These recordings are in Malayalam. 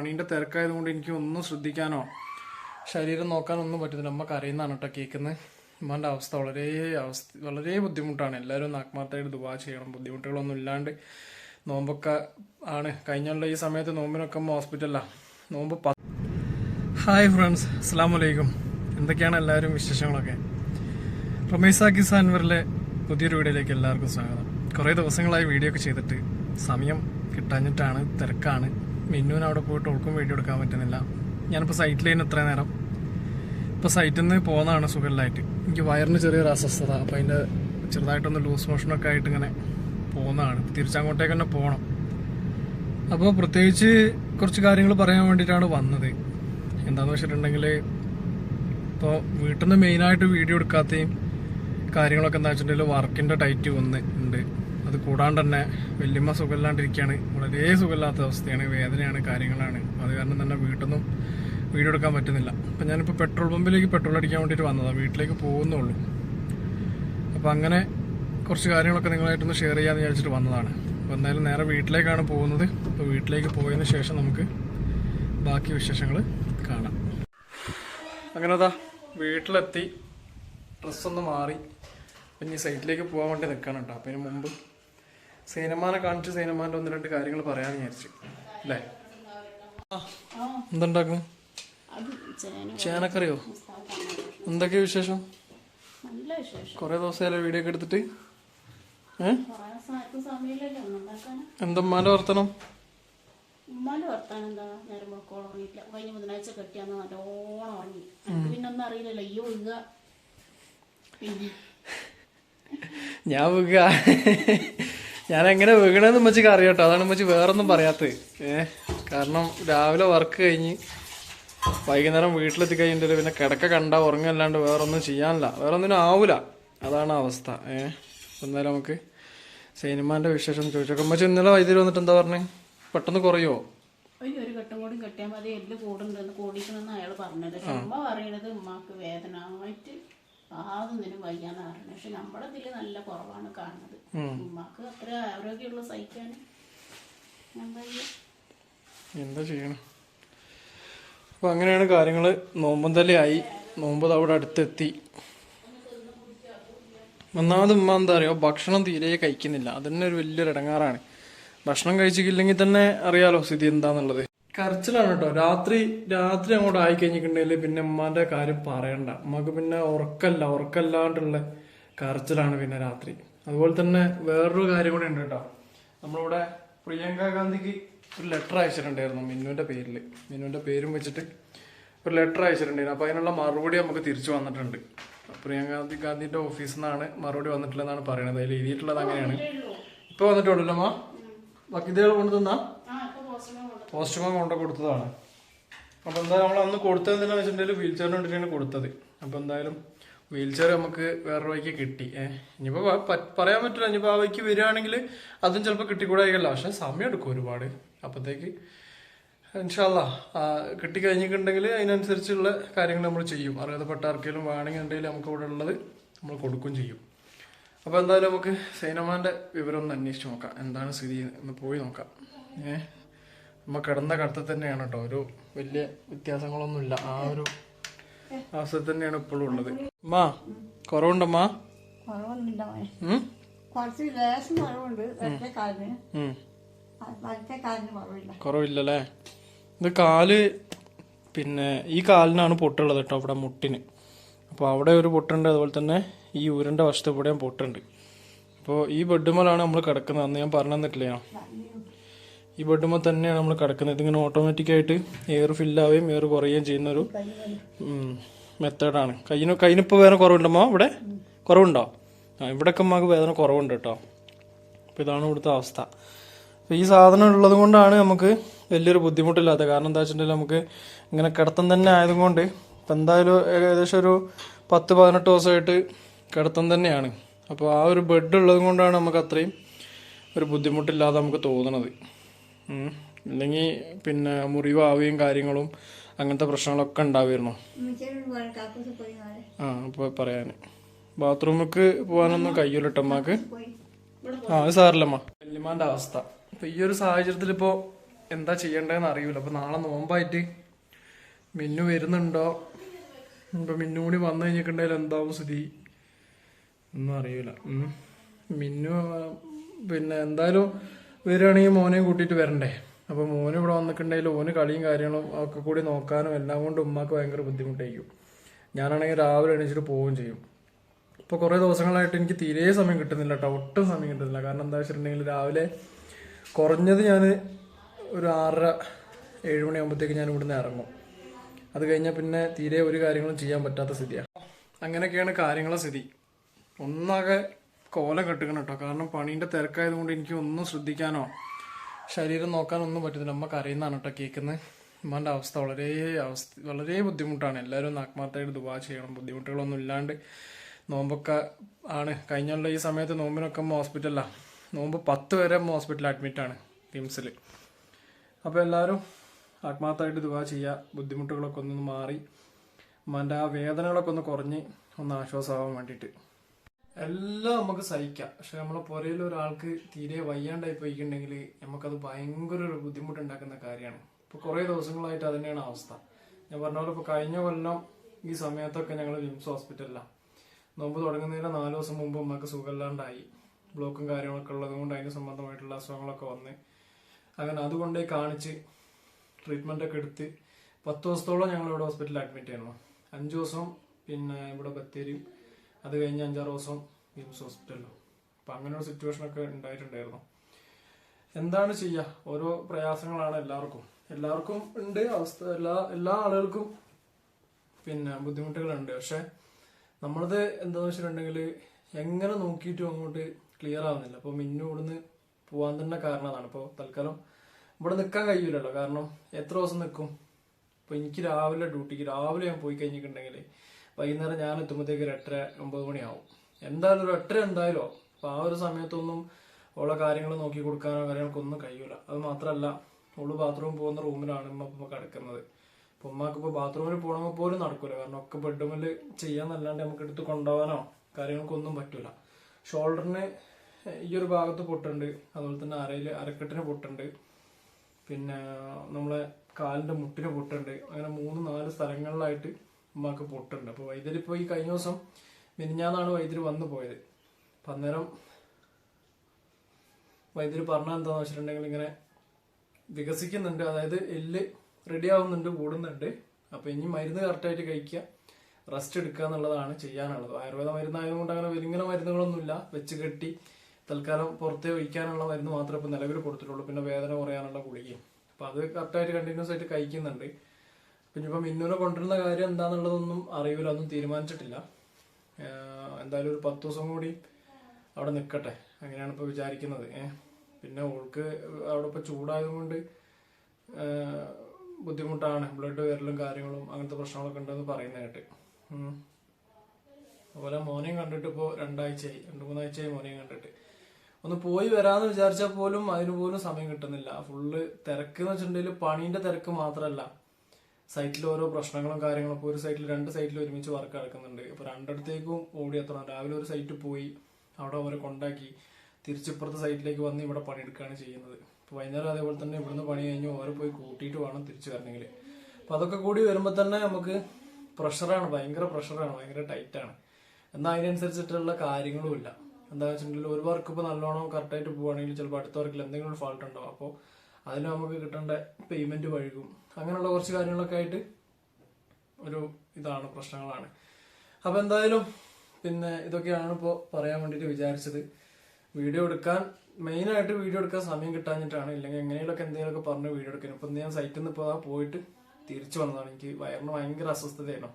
പണീന്റെ തിരക്കായതുകൊണ്ട് എനിക്ക് ഒന്നും ശ്രദ്ധിക്കാനോ ശരീരം നോക്കാനോ ഒന്നും പറ്റുന്നില്ല അമ്മ കരയുന്നതാണ് കേട്ടോ കേൾക്കുന്നത് ഉമ്മാന്റെ അവസ്ഥ വളരെ അവസ്ഥ വളരെ ബുദ്ധിമുട്ടാണ്. എല്ലാവരും ആത്മാർത്ഥമായിട്ട് ദുബാ ചെയ്യണം. ബുദ്ധിമുട്ടുകളൊന്നും ഇല്ലാണ്ട് നോമ്പൊക്കെ ആണ്. കഴിഞ്ഞുള്ള ഈ സമയത്ത് നോമ്പിനൊക്കെ ഹോസ്പിറ്റലിലാണ് നോമ്പ് പ ഹായ് ഫ്രണ്ട്സ് അസ്സാം വലൈക്കും എന്തൊക്കെയാണ് എല്ലാവരും വിശേഷങ്ങളൊക്കെ? റമേസാക്കിസ് സാൻവറിലെ പുതിയൊരു വീഡിയോയിലേക്ക് എല്ലാവർക്കും സ്വാഗതം. കുറേ ദിവസങ്ങളായി വീഡിയോ ഒക്കെ ചെയ്തിട്ട് സമയം കിട്ടാഞ്ഞിട്ടാണ് തിരക്കാണ്. മിന്നുവിന് അവിടെ പോയിട്ട് ഓൾക്കും വേണ്ടി എടുക്കാൻ പറ്റുന്നില്ല. ഞാനിപ്പോൾ സൈറ്റിലേന് എത്ര നേരം. ഇപ്പോൾ സൈറ്റിൽ നിന്ന് പോകുന്നതാണ് സുഖമില്ലായിട്ട് എനിക്ക് വയറിന് ചെറിയൊരു അസ്വസ്ഥത. അപ്പോൾ അതിന്റെ ചെറുതായിട്ടൊന്ന് ലൂസ് മോഷനൊക്കെ ആയിട്ട് ഇങ്ങനെ പോകുന്നതാണ്. തിരിച്ചങ്ങോട്ടേക്ക് തന്നെ പോകണം അപ്പോൾ പ്രത്യേകിച്ച് കുറച്ച് കാര്യങ്ങൾ പറയാൻ വേണ്ടിയിട്ടാണ് വന്നത്. എന്താണെന്ന് വെച്ചിട്ടുണ്ടെങ്കിൽ ഇപ്പോൾ വീട്ടിൽ നിന്ന് മെയിനായിട്ട് വീഡിയോ എടുക്കാത്തയും കാര്യങ്ങളൊക്കെ എന്താ വെച്ചിട്ടുണ്ടെങ്കിൽ വർക്കിന്റെ ടൈറ്റ് വന്ന് ഉണ്ട്. അത് കൂടാണ്ട് തന്നെ വല്യമ്മ സുഖമില്ലാണ്ടിരിക്കുകയാണ്. വളരെ സുഖമില്ലാത്ത അവസ്ഥയാണ് വേദനയാണ് കാര്യങ്ങളാണ്. അത് കാരണം തന്നെ വീട്ടിൽ നിന്നും വീഡിയോ എടുക്കാൻ പറ്റുന്നില്ല. അപ്പം ഞാനിപ്പോൾ പെട്രോൾ പമ്പിലേക്ക് പെട്രോൾ അടിക്കാൻ വേണ്ടിയിട്ട് വന്നതാണ് വീട്ടിലേക്ക് പോകുന്നുള്ളൂ. അപ്പോൾ അങ്ങനെ കുറച്ച് കാര്യങ്ങളൊക്കെ നിങ്ങളായിട്ടൊന്ന് ഷെയർ ചെയ്യാമെന്ന് വിചാരിച്ചിട്ട് വന്നതാണ്. അപ്പോൾ എന്തായാലും നേരെ വീട്ടിലേക്കാണ് പോകുന്നത്. അപ്പോൾ വീട്ടിലേക്ക് പോയതിന് ശേഷം നമുക്ക് ബാക്കി വിശേഷങ്ങൾ കാണാം. അങ്ങനെ അതാ വീട്ടിലെത്തി. ഡ്രസ്സൊന്ന് മാറി. ഇനി സൈറ്റിലേക്ക് പോകാൻ വേണ്ടി നിൽക്കണം കേട്ടോ. അപ്പം ഇതിന് മുമ്പ് സൈനമാനെ കാണിച്ച് സൈനമാന്റെ ഒന്ന് രണ്ട് കാര്യങ്ങൾ പറയാന്ന് വിചാരിച്ചു. അല്ലേ? എന്തുണ്ടാക്കും? ചേനക്കറിയോ? എന്തൊക്കെയാ വിശേഷം? കുറേ ദിവസമായാലോ വീഡിയോ ഒക്കെ എടുത്തിട്ട്. എന്തമ്മാന്റെ വർത്തനം? ഉമ്മാന്റെ വർത്താനം എന്താ? നേരം കഴിഞ്ഞ ബുധനാഴ്ച കെട്ടിയാന്ന് നല്ലോണം ഉറങ്ങി. പിന്നെ ഒന്നും അറിയില്ലല്ലോ. പിന്നെ. ഞാൻ ഞാൻ എങ്ങനെ വീണെന്ന് ഉമ്മച്ചിക്ക് അറിയാട്ടോ. അതാണ് ഉമ്മച്ചി വേറൊന്നും പറയാത്തത്. ഏഹ് കാരണം രാവിലെ വർക്ക് കഴിഞ്ഞ് വൈകുന്നേരം വീട്ടിലെത്തി കഴിഞ്ഞിട്ട് പിന്നെ കിടക്ക കണ്ട ഉറങ്ങല്ലാണ്ട് വേറൊന്നും ചെയ്യാനില്ല. വേറെ ഒന്നിനും ആവൂല. അതാണ് അവസ്ഥ. ഏഹ് എന്നാലും നമുക്ക് സിനിമാന്റെ വിശേഷം ചോദിച്ചോ ഉമ്മച്ചി ഇന്നലെ വൈദ്യുതി വന്നിട്ട് എന്താ പറഞ്ഞേ? പെട്ടെന്ന് കുറയോ? ഒരു ഘട്ടം കൂടി കെട്ടിയാൽ മതി. എല്ല് കൂടുന്നുണ്ടെന്ന് കൂടിക്കണമെന്ന് അയാൾ പറഞ്ഞത്. ഉമ്മ പറയണത് ഉമ്മാക്ക് വേദനയായിട്ട് ആതൊന്നിനും വയ്യാന്ന് പറയുന്നത് പക്ഷെ നമ്മുടെ ഇതിൽ നല്ല കുറവാണ് കാണുന്നത്. ഉമ്മാക്ക് അത്ര ആരോഗ്യമുള്ള സഹിക്കാൻ എന്താ ചെയ്യണം? അപ്പൊ അങ്ങനെയാണ് കാര്യങ്ങൾ നോമ്പന്തലയായി നോമ്പ് നോമ്പത് അവിടെ അടുത്തെത്തി. ഒന്നാമത് ഉമ്മ എന്താ പറയുക ഭക്ഷണം തീരെ കഴിക്കുന്നില്ല. അതന്നെ ഒരു വലിയൊരു ഇടങ്ങാറാണ്. ഭക്ഷണം കഴിച്ചിട്ടില്ലെങ്കിൽ തന്നെ അറിയാലോ സ്ഥിതി എന്താന്നുള്ളത്. കരച്ചിലാണ് കേട്ടോ രാത്രി രാത്രി അങ്ങോട്ട് ആയി കഴിഞ്ഞിട്ടുണ്ടെങ്കിൽ പിന്നെ ഉമ്മാന്റെ കാര്യം പറയണ്ട. ഉമ്മക്ക് പിന്നെ ഉറക്കല്ല ഉറക്കല്ലാണ്ടുള്ള കരച്ചിലാണ് പിന്നെ രാത്രി. അതുപോലെ തന്നെ വേറൊരു കാര്യം കൂടെ ഉണ്ട് കേട്ടോ. നമ്മളിവിടെ പ്രിയങ്ക ഗാന്ധിക്ക് ഒരു ലെറ്റർ അയച്ചിട്ടുണ്ടായിരുന്നു മിന്നുവിന്റെ പേരിൽ. മിന്നുവിന്റെ പേരും വെച്ചിട്ട് ഒരു ലെറ്റർ അയച്ചിട്ടുണ്ടായിരുന്നു. അപ്പൊ അതിനുള്ള മറുപടി നമുക്ക് തിരിച്ചു വന്നിട്ടുണ്ട്. പ്രിയങ്ക ഗാന്ധി ഗാന്ധിന്റെ ഓഫീസിൽ നിന്നാണ് മറുപടി വന്നിട്ടില്ലെന്നാണ് പറയുന്നത്. അതിൽ എഴുതിയിട്ടുള്ളത് അങ്ങനെയാണ്. ഇപ്പൊ വന്നിട്ടുണ്ടല്ലോ അമ്മ ബാക്കി കൊണ്ടു തന്നാ? ആ ഇപ്പൊ പോസ്റ്റ്മാൻ കൊണ്ട് കൊടുത്തതാണ്. അപ്പോൾ എന്തായാലും നമ്മൾ അന്ന് കൊടുത്തത് എന്തിനാ വെച്ചിട്ടുണ്ടെങ്കിൽ വീൽ ചെയറിന് വേണ്ടിയിട്ടാണ് കൊടുത്തത്. അപ്പോൾ എന്തായാലും വീൽ ചെയർ നമുക്ക് വേറൊരു വഴിക്ക് കിട്ടി. ഏഹ് ഇനിയിപ്പോ പ- പ- പറയാൻ പറ്റില്ല. ഇനിയിപ്പോൾ ആ വഴിക്ക് വരികയാണെങ്കിൽ അതും ചിലപ്പോൾ കിട്ടിക്കൂടായില്ല പക്ഷേ സമയം എടുക്കും ഒരുപാട്. അപ്പോഴത്തേക്ക് ഇൻഷാല്ല കിട്ടിക്കഴിഞ്ഞിട്ടുണ്ടെങ്കിൽ അതിനനുസരിച്ചുള്ള കാര്യങ്ങൾ നമ്മൾ ചെയ്യും. അറിയാതെപ്പെട്ട ആർക്കെങ്കിലും വേണമെങ്കിൽ ഉണ്ടെങ്കിൽ നമുക്ക് ഇവിടെ ഉള്ളത് നമ്മൾ കൊടുക്കും ചെയ്യും. അപ്പോൾ എന്തായാലും നമുക്ക് സൈനമാന്റെ വിവരം ഒന്ന് അന്വേഷിച്ച് നോക്കാം. എന്താണ് സ്ഥിതി എന്ന് പോയി നോക്കാം. ഏ നമ്മ കിടന്ന കടത്തിൽ തന്നെയാണ് കേട്ടോ ഒരു വലിയ വ്യത്യാസങ്ങളൊന്നുമില്ല. ആ ഒരു അവസ്ഥ തന്നെയാണ് ഇപ്പോഴും ഉള്ളത്. അമ്മാ കുറവുണ്ടമ്മാ കുറവില്ലല്ലേ? ഇത് കാൽ പിന്നെ ഈ കാലിനാണ് പൊട്ടുള്ളത് കേട്ടോ അവിടെ മുട്ടിന്. അപ്പോൾ അവിടെ ഒരു പൊട്ടുണ്ട് അതുപോലെ തന്നെ ഈ ഊരന്റെ വശത്ത് ഇവിടെയും പൊട്ടുണ്ട്. അപ്പോൾ ഈ ബെഡ്മലാണ് നമ്മൾ കിടക്കുന്നത്. അന്ന് ഞാൻ പറഞ്ഞു തന്നിട്ടില്ല? ഈ ബെഡുമ്പോൾ തന്നെയാണ് നമ്മൾ കിടക്കുന്നത്. ഇതിങ്ങനെ ഓട്ടോമാറ്റിക്കായിട്ട് എയർ ഫില്ലാവുകയും എയർ കുറയുകയും ചെയ്യുന്നൊരു മെത്തേഡാണ് കയ്യിന് കയ്യിനിപ്പോൾ വേദന കുറവുണ്ടമ്മോ ഇവിടെ കുറവുണ്ടോ? ആ ഇവിടെയൊക്കെ അമ്മയ്ക്ക് വേദന കുറവുണ്ട് കേട്ടോ. അപ്പോൾ ഇതാണ് ഇവിടുത്തെ അവസ്ഥ. അപ്പോൾ ഈ സാധനം ഉള്ളത് കൊണ്ടാണ് നമുക്ക് വലിയൊരു ബുദ്ധിമുട്ടില്ലാത്തത്. കാരണം എന്താ വെച്ചിട്ടുണ്ടെങ്കിൽ നമുക്ക് ഇങ്ങനെ കിടത്തം തന്നെ ആയതുകൊണ്ട് ഇപ്പം എന്തായാലും ഏകദേശം ഒരു പത്ത് പതിനെട്ട് ദിവസമായിട്ട് കിടത്തം തന്നെയാണ്. അപ്പോൾ ആ ഒരു ബെഡ് ഉള്ളത് കൊണ്ടാണ് നമുക്ക് അത്രയും ഒരു ബുദ്ധിമുട്ടില്ലാതെ നമുക്ക് തോന്നണത്. ഉം. ഇല്ലെങ്കിൽ പിന്നെ മുറിവാവുകയും കാര്യങ്ങളും അങ്ങനത്തെ പ്രശ്നങ്ങളൊക്കെ ഉണ്ടാവുമായിരുന്നു. ആ അപ്പോൾ പറയാൻ ബാത്റൂമിക്ക് പോകാനൊന്നും കയ്യൂല ഇട്ടമ്മക്ക് ആ അത് സാറില്ലമ്മ വല്യമാന്റെ അവസ്ഥ. അപ്പൊ ഈ ഒരു സാഹചര്യത്തിൽ ഇപ്പോ എന്താ ചെയ്യേണ്ടതെന്ന് അറിയില്ല അപ്പൊ നാളെ നോമ്പായിട്ട് മിന്നു വരുന്നുണ്ടോ? ഇപ്പൊ മിന്നു കൂടി വന്നു കഴിഞ്ഞിട്ടുണ്ടെങ്കിൽ എന്താവും സ്ഥിതി? ഒന്നും അറിയില്ല മിന്നു പിന്നെ എന്തായാലും വരികയാണെങ്കിൽ മോനെയും കൂട്ടിയിട്ട് വരണ്ടേ? അപ്പൊ മോന് ഇവിടെ വന്നിട്ടുണ്ടെങ്കിൽ ഓന് കളിയും കാര്യങ്ങളും ഒക്കെ കൂടി നോക്കാനും എല്ലാം കൊണ്ട് ഉമ്മാക്ക് ഭയങ്കര ബുദ്ധിമുട്ടായിരിക്കും. ഞാനാണെങ്കിൽ രാവിലെ എണീച്ചിട്ട് പോവുകയും ചെയ്യും. ഇപ്പോൾ കുറേ ദിവസങ്ങളായിട്ട് എനിക്ക് തീരെ സമയം കിട്ടുന്നില്ല കേട്ടോ ഒട്ടും സമയം കിട്ടുന്നില്ല. കാരണം എന്താ വെച്ചിട്ടുണ്ടെങ്കിൽ രാവിലെ കുറഞ്ഞത് ഞാൻ ഒരു ആറര ഏഴ് മണിയാകുമ്പോഴത്തേക്ക് ഞാൻ ഇവിടുന്ന് ഇറങ്ങും. അത് കഴിഞ്ഞാൽ പിന്നെ തീരെ ഒരു കാര്യങ്ങളും ചെയ്യാൻ പറ്റാത്ത സ്ഥിതിയാണ് അങ്ങനെയൊക്കെയാണ് കാര്യങ്ങളെ സ്ഥിതി. ഒന്നാകെ കോലം കെട്ടുക്കണം കേട്ടോ കാരണം പണീന്റെ തിരക്കായതുകൊണ്ട് എനിക്ക് ഒന്നും ശ്രദ്ധിക്കാനോ ശരീരം നോക്കാനോ ഒന്നും പറ്റുന്നില്ല അമ്മ കരയുന്നതാണ് കേട്ടോ കേൾക്കുന്നത് ഉമ്മാന്റെ അവസ്ഥ വളരെ അവസ്ഥ വളരെ ബുദ്ധിമുട്ടാണ്. എല്ലാവരും ഒന്ന് ആത്മാർത്ഥമായിട്ട് ദുവാ ചെയ്യണം. ബുദ്ധിമുട്ടുകളൊന്നും ഇല്ലാണ്ട് നോമ്പൊക്കെ ആണ്. കഴിഞ്ഞുള്ള ഈ സമയത്ത് നോമ്പിനൊക്കെ അമ്മ ഹോസ്പിറ്റലിലാണ് നോമ്പ് പത്ത് വരെ ഹോസ്പിറ്റലിൽ അഡ്മിറ്റാണ് കിംസിൽ അപ്പോൾ എല്ലാവരും ആത്മാർത്ഥമായിട്ട് ദുബാ ചെയ്യുക ബുദ്ധിമുട്ടുകളൊക്കെ ഒന്ന് മാറി. ഉമ്മാന്റെ ആ വേദനകളൊക്കെ ഒന്ന് കുറഞ്ഞ് ഒന്ന് ആശ്വാസമാവാൻ വേണ്ടിയിട്ട്. എല്ലാം നമുക്ക് സഹിക്കാം. പക്ഷെ നമ്മളെ പുരയിൽ ഒരാൾക്ക് തീരെ വയ്യാണ്ടായി പോയിട്ടുണ്ടെങ്കിൽ നമുക്കത് ഭയങ്കര ഒരു ബുദ്ധിമുട്ടുണ്ടാക്കുന്ന കാര്യമാണ്. ഇപ്പോൾ കുറേ ദിവസങ്ങളായിട്ട് തന്നെയാണ് അവസ്ഥ. ഞാൻ പറഞ്ഞ പോലെ ഇപ്പോൾ കഴിഞ്ഞ കൊല്ലം ഈ സമയത്തൊക്കെ ഞങ്ങൾ വിംസ് ഹോസ്പിറ്റലിലാണ് നോമ്പ് തുടങ്ങുന്നതിന് നാല് ദിവസം മുമ്പ് നമുക്ക് സുഖമില്ലാണ്ടായി. ബ്ലോക്കും കാര്യങ്ങളൊക്കെ ഉള്ളത് കൊണ്ട് അതിന് സംബന്ധമായിട്ടുള്ള അസുഖങ്ങളൊക്കെ വന്ന്. അങ്ങനെ അതുകൊണ്ടേ കാണിച്ച് ട്രീറ്റ്മെന്റ് ഒക്കെ എടുത്ത് പത്ത് ദിവസത്തോളം ഞങ്ങൾ ഇവിടെ ഹോസ്പിറ്റലിൽ അഡ്മിറ്റ് ചെയ്യണം. അഞ്ച് ദിവസം പിന്നെ ഇവിടെ ബത്തേരിയും അത് കഴിഞ്ഞ് അഞ്ചാറ് ദിവസം മിംസ് ഹോസ്പിറ്റലിലും അപ്പം അങ്ങനെ ഒരു സിറ്റുവേഷൻ ഒക്കെ ഉണ്ടായിട്ടുണ്ടായിരുന്നു. എന്താണ് ചെയ്യുക ഓരോ പ്രയാസങ്ങളാണ് എല്ലാവർക്കും. എല്ലാവർക്കും ഉണ്ട് അവസ്ഥ. എല്ലാ എല്ലാ ആളുകൾക്കും പിന്നെ ബുദ്ധിമുട്ടുകളുണ്ട്. പക്ഷെ നമ്മളത് എന്താന്ന് വെച്ചിട്ടുണ്ടെങ്കിൽ എങ്ങനെ നോക്കിയിട്ടും അങ്ങോട്ട് ക്ലിയർ ആവുന്നില്ല. അപ്പോൾ മിന്നു ഇവിടുന്ന് പോവാൻ തന്നെ കാരണം അതാണ്. ഇപ്പോൾ തൽക്കാലം ഇവിടെ നിൽക്കാൻ കഴിയില്ലല്ലോ കാരണം എത്ര ദിവസം നിൽക്കും അപ്പോൾ എനിക്ക് രാവിലെ ഡ്യൂട്ടിക്ക് രാവിലെ ഞാൻ പോയി കഴിഞ്ഞിട്ടുണ്ടെങ്കിൽ വൈകുന്നേരം ഞാൻ എത്തുമ്പോഴത്തേക്ക് ഒരു എട്ടര ഒമ്പത് മണിയാവും. എന്തായാലും ഒരു എട്ടര എന്തായാലും ആവും. അപ്പോൾ ആ ഒരു സമയത്തൊന്നും ഉള്ള കാര്യങ്ങൾ നോക്കി കൊടുക്കാനോ കാര്യങ്ങൾക്കൊന്നും കഴിയൂല. അത് മാത്രമല്ല ഉള്ളു ബാത്റൂം പോകുന്ന റൂമിലാണ് ഉമ്മ ഇപ്പൊ കിടക്കുന്നത്. അപ്പം ഉമ്മക്ക് ഇപ്പോൾ ബാത്റൂമിൽ പോകണമെങ്കിൽ പോലും നടക്കൂല. കാരണം ഒക്കെ ബെഡ്റൂമിൽ ചെയ്യാന്നല്ലാണ്ട് നമുക്ക് എടുത്ത് കൊണ്ടുപോകാനോ കാര്യങ്ങൾക്കൊന്നും പറ്റൂല. ഷോൾഡറിന് ഈ ഒരു ഭാഗത്ത് പൊട്ടുണ്ട്. അതുപോലെ തന്നെ അരയിൽ അരക്കെട്ടിന് പൊട്ടുണ്ട്. പിന്നെ നമ്മളെ കാലിന്റെ മുട്ടിന് പൊട്ടുണ്ട്. അങ്ങനെ മൂന്ന് നാല് സ്ഥലങ്ങളിലായിട്ട് ഉമ്മാക്ക് പൊട്ടുണ്ട്. അപ്പോൾ വൈദ്യർ ഇപ്പൊ ഈ കഴിഞ്ഞ ദിവസം മിനിഞ്ഞാന്നാണ് വൈദ്യുതി വന്നു പോയത്. അപ്പം അന്നേരം വൈദ്യുതി പറഞ്ഞ എന്താന്ന് വെച്ചിട്ടുണ്ടെങ്കിൽ ഇങ്ങനെ വികസിക്കുന്നുണ്ട്. അതായത് എല്ല് റെഡി ആവുന്നുണ്ട് കൂടുന്നുണ്ട്. അപ്പോൾ ഇനി മരുന്ന് കറക്റ്റായിട്ട് കഴിക്കുക റെസ്റ്റ് എടുക്കുക എന്നുള്ളതാണ് ചെയ്യാനുള്ളത്. ആയുർവേദ മരുന്നായതുകൊണ്ട് അങ്ങനെ വലിങ്ങനെ മരുന്നുകളൊന്നുമില്ല. വെച്ച് കെട്ടി തൽക്കാലം പുറത്തേ ഒഴിക്കാനുള്ള മരുന്ന് മാത്രമേ ഇപ്പൊ നിലവിൽ കൊടുത്തിട്ടുള്ളൂ. പിന്നെ വേദന കുറയാനുള്ള ഗുളികയും. അപ്പോൾ അത് കറക്റ്റായിട്ട് കണ്ടിന്യൂസ് ആയിട്ട് കഴിക്കുന്നുണ്ട്. പിന്നെ ഇപ്പൊ മിന്നുനെ കൊണ്ടുവരുന്ന കാര്യം എന്താണെന്നുള്ളതൊന്നും അറിയില്ല ഒന്നും തീരുമാനിച്ചിട്ടില്ല. എന്തായാലും ഒരു പത്ത് ദിവസം കൂടി അവിടെ നിൽക്കട്ടെ അങ്ങനെയാണ് ഇപ്പോൾ വിചാരിക്കുന്നത്. പിന്നെ ഓൾക്ക് അവിടെ ഇപ്പോൾ ചൂടായതുകൊണ്ട് ബുദ്ധിമുട്ടാണ്. ബ്ലഡ് വരലും കാര്യങ്ങളും അങ്ങനത്തെ പ്രശ്നങ്ങളൊക്കെ ഉണ്ടെന്ന് പറയുന്ന കേട്ട് ഉം. അതുപോലെ മോനെയും കണ്ടിട്ട് ഇപ്പോൾ രണ്ടാഴ്ചയായി രണ്ട് മൂന്നാഴ്ചയായി മോനെയും കണ്ടിട്ട്. ഒന്ന് പോയി വരാമെന്ന് വിചാരിച്ചാൽ പോലും അതിന് പോലും സമയം കിട്ടുന്നില്ല. ഫുള്ള് തിരക്ക് എന്ന് വെച്ചിട്ടുണ്ടെങ്കിൽ പണീന്റെ തിരക്ക് മാത്രമല്ല സൈറ്റിൽ ഓരോ പ്രശ്നങ്ങളും കാര്യങ്ങളും ഒരു സൈറ്റിൽ രണ്ട് സൈറ്റിൽ ഒരുമിച്ച് വർക്ക് നടക്കുന്നുണ്ട്. ഇപ്പോൾ രണ്ടിടത്തേക്കും ഓടി എത്തണം. രാവിലെ ഒരു സൈറ്റ് പോയി അവിടെ അവരെ കൊണ്ടാക്കി തിരിച്ചിപ്പുറത്തെ സൈറ്റിലേക്ക് വന്ന് ഇവിടെ പണിയെടുക്കുകയാണ് ചെയ്യുന്നത്. ഇപ്പോൾ വൈകുന്നേരം അതേപോലെ തന്നെ ഇവിടുന്ന് പണി കഴിഞ്ഞ് ഓരോ പോയി കൂട്ടിയിട്ട് വേണം തിരിച്ചു വരണമെങ്കിൽ അപ്പോൾ അതൊക്കെ കൂടി വരുമ്പോൾ തന്നെ നമുക്ക് പ്രഷറാണ് ഭയങ്കര പ്രഷറാണ് ഭയങ്കര ടൈറ്റാണ് എന്നാൽ അതിനനുസരിച്ചിട്ടുള്ള കാര്യങ്ങളും ഇല്ല. എന്താ വെച്ചിട്ടുണ്ടെങ്കിൽ ഒരു വർക്ക് ഇപ്പോൾ നല്ലോണം കറക്റ്റായിട്ട് പോവുകയാണെങ്കിൽ ചിലപ്പോൾ അടുത്ത വർക്കിൽ എന്തെങ്കിലും ഫാൾട്ട് ഉണ്ടാവും. അപ്പോൾ അതിന് നമുക്ക് കിട്ടേണ്ട പേയ്മെന്റ് വഴുകും. അങ്ങനെയുള്ള കുറച്ച് കാര്യങ്ങളൊക്കെ ആയിട്ട് ഒരു ഇതാണ് പ്രശ്നങ്ങളാണ്. അപ്പൊ എന്തായാലും പിന്നെ ഇതൊക്കെയാണ് ഇപ്പോൾ പറയാൻ വേണ്ടിയിട്ട് വിചാരിച്ചത്. വീഡിയോ എടുക്കാൻ മെയിനായിട്ട് വീഡിയോ എടുക്കാൻ സമയം കിട്ടാഞ്ഞിട്ടാണ്. ഇല്ലെങ്കിൽ എങ്ങനെയൊക്കെ എന്തെങ്കിലുമൊക്കെ പറഞ്ഞ് വീഡിയോ എടുക്കണം ഇപ്പൊ ഞാൻ സൈറ്റിൽ നിന്ന് ഇപ്പോൾ പോയിട്ട് തിരിച്ചു വന്നതാണ്. എനിക്ക് വയറിന് ഭയങ്കര അസ്വസ്ഥതയായിരുന്നു.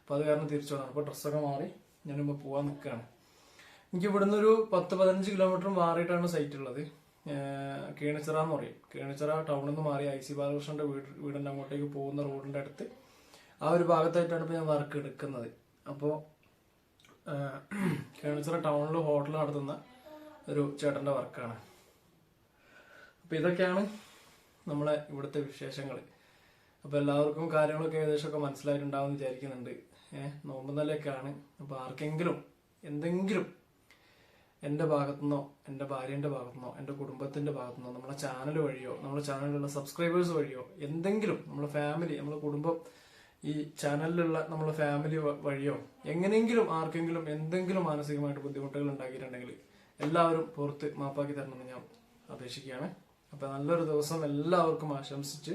അപ്പൊ അത് കാരണം തിരിച്ചു വന്നതാണ്. അപ്പൊ ഡ്രസ്സൊക്കെ മാറി ഞാനിപ്പോൾ പോവാൻ നിൽക്കുകയാണ് എനിക്ക് ഇവിടുന്ന് ഒരു പത്ത് പതിനഞ്ച് കിലോമീറ്റർ മാറിയിട്ടാണ് സൈറ്റ് ഉള്ളത്. കേണിച്ചിറ എന്ന് പറയും. കേണിച്ചിറ ടൗണിൽ നിന്ന് മാറി ഐ സി ബാലകൃഷ്ണന്റെ വീട് വീടിന്റെ അങ്ങോട്ടേക്ക് പോകുന്ന റോഡിന്റെ അടുത്ത് ആ ഒരു ഭാഗത്തായിട്ടാണ് ഇപ്പോൾ ഞാൻ വർക്ക് എടുക്കുന്നത്. അപ്പോൾ കേണിച്ചിറ ടൗണിൽ ഹോട്ടൽ നടത്തുന്ന ഒരു ചേട്ടന്റെ വർക്കാണ് അപ്പോൾ ഇതൊക്കെയാണ് നമ്മളെ ഇവിടുത്തെ വിശേഷങ്ങൾ അപ്പോൾ എല്ലാവർക്കും കാര്യങ്ങളൊക്കെ ഏകദേശമൊക്കെ മനസ്സിലായിട്ടുണ്ടാവും വിചാരിക്കുന്നുണ്ട്. ഏഹ് നോമ്പ് നിലയൊക്കെയാണ് അപ്പോൾ ആർക്കെങ്കിലും എന്തെങ്കിലും എന്റെ ഭാഗത്തുനിന്നോ എന്റെ ഭാര്യന്റെ ഭാഗത്തുനിന്നോ എന്റെ കുടുംബത്തിന്റെ ഭാഗത്തുനിന്നോ നമ്മളെ ചാനൽ വഴിയോ നമ്മുടെ ചാനലിലുള്ള സബ്സ്ക്രൈബേഴ്സ് വഴിയോ എന്തെങ്കിലും നമ്മളെ ഫാമിലി നമ്മളെ കുടുംബം ഈ ചാനലിലുള്ള നമ്മളെ ഫാമിലി വഴിയോ എങ്ങനെയെങ്കിലും ആർക്കെങ്കിലും എന്തെങ്കിലും മാനസികമായിട്ട് ബുദ്ധിമുട്ടുകൾ ഉണ്ടാക്കിയിട്ടുണ്ടെങ്കിൽ എല്ലാവരും പുറത്ത് മാപ്പാക്കി തരണമെന്ന് ഞാൻ അപേക്ഷിക്കുകയാണ്. അപ്പം നല്ലൊരു ദിവസം എല്ലാവർക്കും ആശംസിച്ച്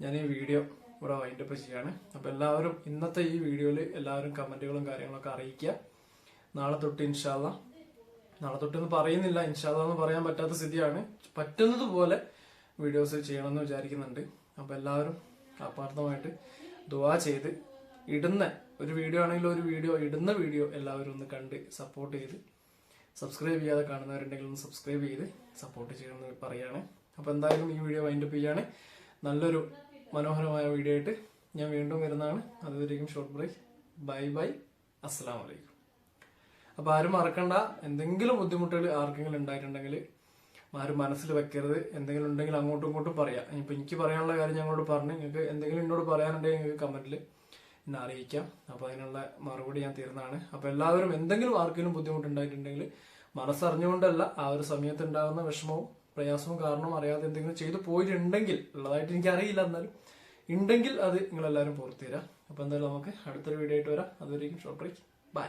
ഞാൻ ഈ വീഡിയോ ഇവിടെ വൈൻഡപ്പ് ചെയ്യാണ് അപ്പം എല്ലാവരും ഇന്നത്തെ ഈ വീഡിയോയിൽ എല്ലാവരും കമന്റുകളും കാര്യങ്ങളൊക്കെ അറിയിക്കുക. നാളെ തൊട്ട് ഇൻഷാല്ല നാളെ തൊട്ടെന്ന് പറയുന്നില്ല. ഇൻഷാദെന്ന് പറയാൻ പറ്റാത്ത സ്ഥിതിയാണ്. പറ്റുന്നത് പോലെ വീഡിയോസ് ചെയ്യണമെന്ന് വിചാരിക്കുന്നുണ്ട്. അപ്പോൾ എല്ലാവരും ആത്മാർത്ഥമായിട്ട് ദുവാ ചെയ്ത് ഇടുന്ന ഒരു വീഡിയോ ആണെങ്കിലും ഒരു വീഡിയോ ഇടുന്ന വീഡിയോ എല്ലാവരും ഒന്ന് കണ്ട് സപ്പോർട്ട് ചെയ്ത് സബ്സ്ക്രൈബ് ചെയ്യാതെ കാണുന്നവരുണ്ടെങ്കിൽ ഒന്ന് സബ്സ്ക്രൈബ് ചെയ്ത് സപ്പോർട്ട് ചെയ്യണമെന്ന് പറയാണ്. അപ്പോൾ എന്തായാലും ഈ വീഡിയോ വൈൻഡപ്പ് ചെയ്യാണ്. നല്ലൊരു മനോഹരമായ വീഡിയോ ആയിട്ട് ഞാൻ വീണ്ടും വരുന്നതാണ്. അതുവരേക്കും ഷോർട്ട് ബ്രേക്ക് ബൈ ബൈ അസ്സാം അലൈക്കും അപ്പൊ ആരും മറക്കണ്ട. എന്തെങ്കിലും ബുദ്ധിമുട്ടുകൾ ആർക്കെങ്കിലും ഉണ്ടായിട്ടുണ്ടെങ്കിൽ ആരും മനസ്സിൽ വെക്കരുത്. എന്തെങ്കിലും ഉണ്ടെങ്കിൽ അങ്ങോട്ടും ഇങ്ങോട്ടും പറയാം. ഇപ്പൊ എനിക്ക് പറയാനുള്ള കാര്യം ഞങ്ങളോട് പറഞ്ഞു. നിങ്ങൾക്ക് എന്തെങ്കിലും എന്നോട് പറയാനുണ്ടെങ്കിൽ നിങ്ങൾക്ക് കമന്റിൽ എന്നെ അറിയിക്കാം. അപ്പൊ അതിനുള്ള മറുപടി ഞാൻ തരുന്നതാണ്. അപ്പോൾ എല്ലാവരും എന്തെങ്കിലും ആർക്കെങ്കിലും ബുദ്ധിമുട്ടുണ്ടായിട്ടുണ്ടെങ്കിൽ മനസ്സറിഞ്ഞുകൊണ്ടല്ല ആ ഒരു സമയത്ത് ഉണ്ടാകുന്ന വിഷമവും പ്രയാസവും കാരണം അറിയാതെ എന്തെങ്കിലും ചെയ്തു പോയിട്ടുണ്ടെങ്കിൽ ഉള്ളതായിട്ട് എനിക്ക് അറിയില്ല എന്നാലും ഉണ്ടെങ്കിൽ അത് നിങ്ങളെല്ലാവരും പുറത്തു തരാം. അപ്പൊ എന്തായാലും നമുക്ക് അടുത്തൊരു വീഡിയോ ആയിട്ട് വരാം. അതുവരെയും ഷോർട്ട് ബൈ